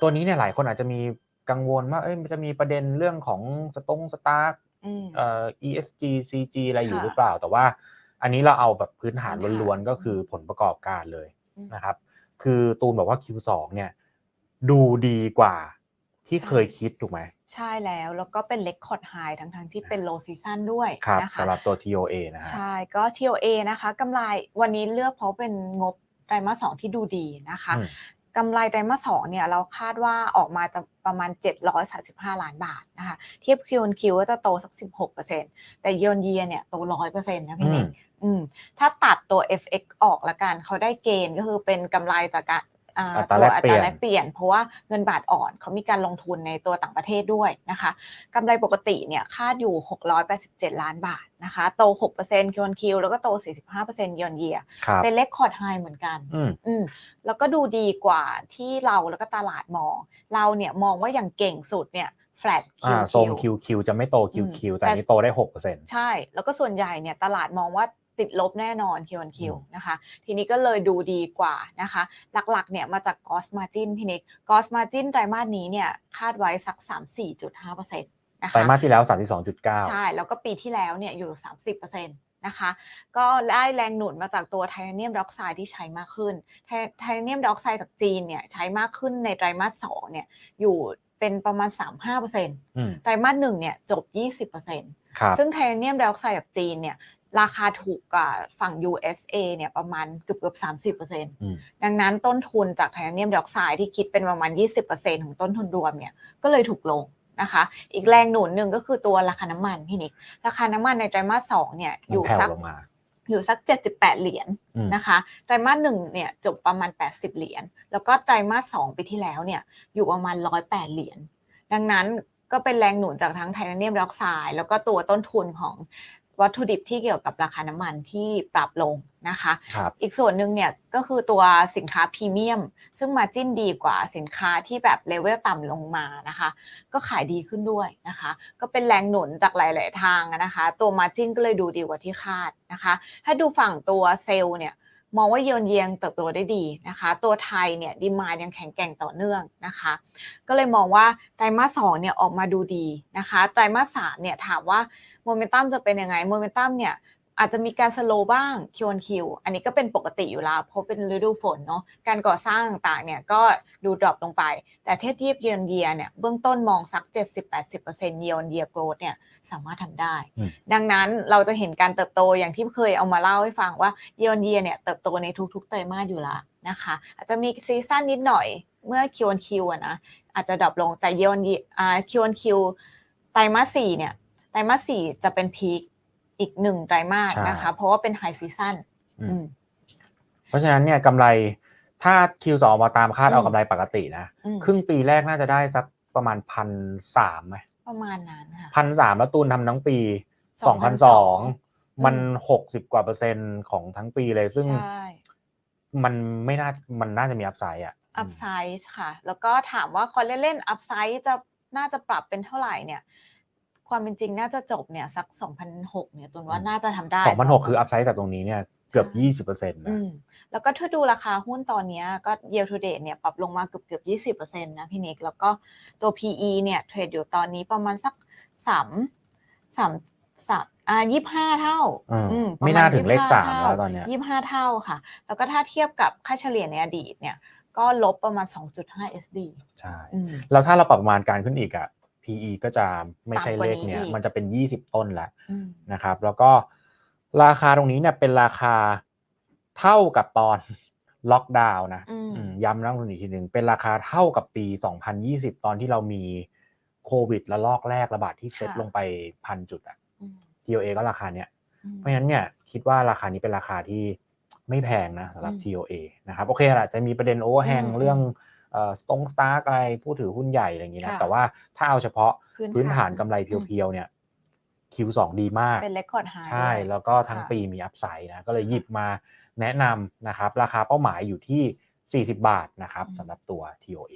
ตัวนี้เนี่ยหลายคนอาจจะมีกังวลว่าเอ้ยมันจะมีประเด็นเรื่องของสตงสตาร์อืมเอ่อ ESG CG อะไรอยู่ค่ะหรือเปล่า แต่ว่าอันนี้เราเอาแบบพื้นฐานพื้นฐานล้วนๆก็คือผลประกอบการเลยอืมนะครับ คือตูนบอกว่า Q2 เนี่ยดูดีกว่าที่ใช่เคยคิดถูกไหมใช่แล้วแล้วก็เป็นเลคคอร์ดไฮทั้งทั้งๆที่เป็นโลซีซันด้วยครับนะคะสำหรับตัว TOA นะฮะใช่ก็ TOA นะคะกำไรวันนี้เลือกเพราะเป็นงบไตรมาสสองที่ดูดีนะคะอืม กำไรไตรมาสสองเนี่ยเราคาดว่าออกมาจะประมาณ 735 ล้านบาทนะคะ เทียบ Q on Q ก็จะโตสัก 16%แต่ year on year เนี่ยโต 100%นะพี่นิกอืมอืมถ้าตัดตัว FX ออกละกันเขาได้เกณฑ์ก็คือเป็นกำไรจากการ อ่าอัตราตัวแลกอัเปลี่ตยรานแลกเปลี่ยน เพราะว่าเงินบาทอ่อนเขามีการลงทุนในตัวต่างประเทศด้วยนะคะกำไรปกติเนี่ยคาดอยู่ 687 ล้านบาทนะคะโต6% Q on Q แล้วก็โต 45% year on year ครับเป็นเลคคอร์ดไฮเหมือนกันอืมอืมแล้วก็ดูดีกว่าที่เราแล้วก็ตลาดมอง เราเนี่ยมองว่าอย่างเก่งสุดเนี่ย flat อ่า QQ ทรง QQ จะไม่โต QQ แต่อันนี้โตได้6%ใช่ แล้วก็ส่วนใหญ่เนี่ยตลาดมองว่า ติดลบแน่นอน Q on Q อืมนะคะ ทีนี้ก็เลยดูดีกว่านะคะ หลักๆเนี่ยมาจาก gross margin พี่นิก gross margin ไตรมาสนี้เนี่ยคาดไว้สัก 34.5%นะคะไตรมาสที่แล้ว 32.9 ใช่ แล้วก็ปีที่แล้วเนี่ยอยู่ 30%นะคะก็ได้แรงหนุนมาจากตัวไทเทเนียมไดออกไซด์ที่ใช้มากขึ้น ไทไทเทเนียมไดออกไซด์จากจีนเนี่ยใช้มากขึ้นในไตรมาส2เนี่ยอยู่เป็นประมาณ 35%อืมไตรมาส1เนี่ยจบ 20%ครับซึ่งไทเทเนียมไดออกไซด์จากจีนเนี่ย ราคาถูกกว่าฝั่ง USA เนี่ยประมาณเกือบเกือบ30%อืมดังนั้นต้นทุนจากไทเทเนียมไดออกไซด์ที่คิดเป็นประมาณ 20%ของต้นทุนรวมเนี่ยก็เลยถูกลงนะคะ อีกแรงหนุนหนึ่งก็คือตัวราคาน้ำมันพี่นิก ราคาน้ำมันในไตรมาสสองเนี่ยมันอยู่แผ่วสักลงมาอยู่สัก 78 เหรียญอืมนะคะ ไตรมาสหนึ่งเนี่ยจบประมาณ 80 เหรียญ แล้วก็ไตรมาสสองปีที่แล้วเนี่ยอยู่ประมาณ 108 เหรียญ ดังนั้นก็เป็นแรงหนุนจากทั้งไทเทเนียมไดออกไซด์แล้วก็ตัวต้นทุนของ วัตถุดิบที่เกี่ยวกับราคาน้ำมันที่ปรับลงนะคะครับอีกส่วนหนึ่งเนี่ยก็คือตัวสินค้าพรีเมียม ซึ่งมาจิ้นดีกว่าสินค้าที่แบบเลเวลต่ำลงมานะคะ ก็ขายดีขึ้นด้วยนะคะ ก็เป็นแรงหนุนจากหลาย ๆ ทางอะนะคะ ตัวมาจิ้นก็เลยดูดีกว่าที่คาดนะคะ ถ้าดูฝั่งตัวเซลล์เนี่ย มองว่าเยนเยียงเติบโตได้ดีนะคะ ตัวไทยเนี่ยดีมายังแข็งแกร่งต่อเนื่องนะคะ ก็เลยมองว่าไตรมาสสองเนี่ยออกมาดูดีนะคะ ไตรมาสสามเนี่ยถามว่าโมเมนตัมจะเป็นยังไง โมเมนตัมเนี่ย อาจจะมีการสโลว์บ้างคิวอนคิวอันนี้ก็เป็นปกติอยู่แล้วเพราะเป็นฤดูฝนเนาะการก่อสร้างต่างๆเนี่ยก็ดูดรอปลงไป แต่เทียบเทียบเยียนเยียเนี่ยเบื้องต้นมองสัก 70-80%เยียนเยียโกรดเนี่ยสามารถทำได้อืมดังนั้นเราจะเห็นการเติบโตอย่างที่เคยเอามาเล่าให้ฟังว่าเยียนเยียเนี่ยเติบโตในทุกๆไตรมาสอยู่แล้วนะคะอาจจะมีซีซั่นนิดหน่อยเมื่อคิวอนคิวอะนะอาจจะดรอปลงแต่เยียนเยียอ่าคิวอนคิวไตรมาสสี่เนี่ยไตรมาสสี่จะเป็นพีค อีกหนึ่งไตรมาสใช่นะคะ เพราะว่าเป็นไฮซีซั่นอืมอืมเพราะฉะนั้นเนี่ยกำไรถ้า Q2 ออกมาตามคาดอืมเอากำไรปกตินะอืมครึ่งปีแรกน่าจะได้สักประมาณพันสามไหมประมาณนั้นค่ะพันสามแล้วตูนทำทั้งปีสองพันสอง2,200มันอืมหกสิบกว่าเปอร์เซ็นต์ของทั้งปีเลยซึ่งใช่มันไม่น่ามันน่าจะมีอัพไซด์อะอัพไซด์ค่ะ แล้วก็ถามว่าคอนเล่นๆอัพไซด์จะน่าจะปรับเป็นเท่าไหร่เนี่ย ความเป็นจริงน่าจะจบเนี่ยสัก 2006เนี่ยตุนว่าอืมน่าจะทำได้สองพันหกคืออัพไซด์จากตรงนี้เนี่ยเกือบยี่สิบเปอร์เซ็นต์อืนะมแล้วก็ถ้าดูราคาหุ้นตอนเนี้ยก็ year to date เนี่ยปรับลงมาเกือบเกือบยี่สิบเปอร์เซ็นต์นะพี่นิก แล้วก็ตัว PE เนี่ยเทรดอยู่ตอนนี้ประมาณสักสามสามสามอ่ายี่ห้าเท่า อืมอืมไม่น่าถึงเลข25สามท่แล้วตอนเนี้ยยี่ห้าเท่าค่ะ แล้วก็ถ้าเทียบกับค่าเฉลี่ยในอดีตเนี่ย ก็ลบประมาณ2.5 SD ใช่อืมแล้วถ้าเราปรับประมาณการขึ้นอีกอะ PE ก็จะไม่ใช่ต่ำกว่าเลนี้ขเนี้ยอีกมันจะเป็นยี่สิบต้นแล้วอืมนะครับ แล้วก็ราคาตรงนี้เนี่ยเป็นราคาเท่ากับตอนล็อกดาวน์นะอืมอืมย้ำนักลงทุนอีกทีหนึ่งเป็นราคาเท่ากับปี 2020 ตอนที่เรามีโควิดระลอกแรกระบาดที่เซ็ตค่ะลงไปพันจุดอะอืม TOA ก็ราคาเนี้ยอืมเพราะฉะนั้นเนี่ยคิดว่าราคานี้เป็นราคาที่ไม่แพงนะสำหรับอืม TOA นะครับโอเคแหละจะมีประเด็นโอเวอร์แฮงอืมเรื่อง สตงสตาร์อะไรผู้ถือหุ้นใหญ่อะไรอย่างนี้นะ ค่ะแต่ว่าถ้าเอาเฉพาะพื้นพื้นฐานฐานกำไรเพียวๆเนี่ย Q2 ดีมาก เป็น record high ใช่ด้วยแล้วก็ทั้งค่ะ ปีมีอัพไซด์นะ ก็เลยหยิบมาแนะนำนะครับ ราคาเป้าหมายอยู่ที่ 40 บาทนะครับอืมสำหรับตัว TOA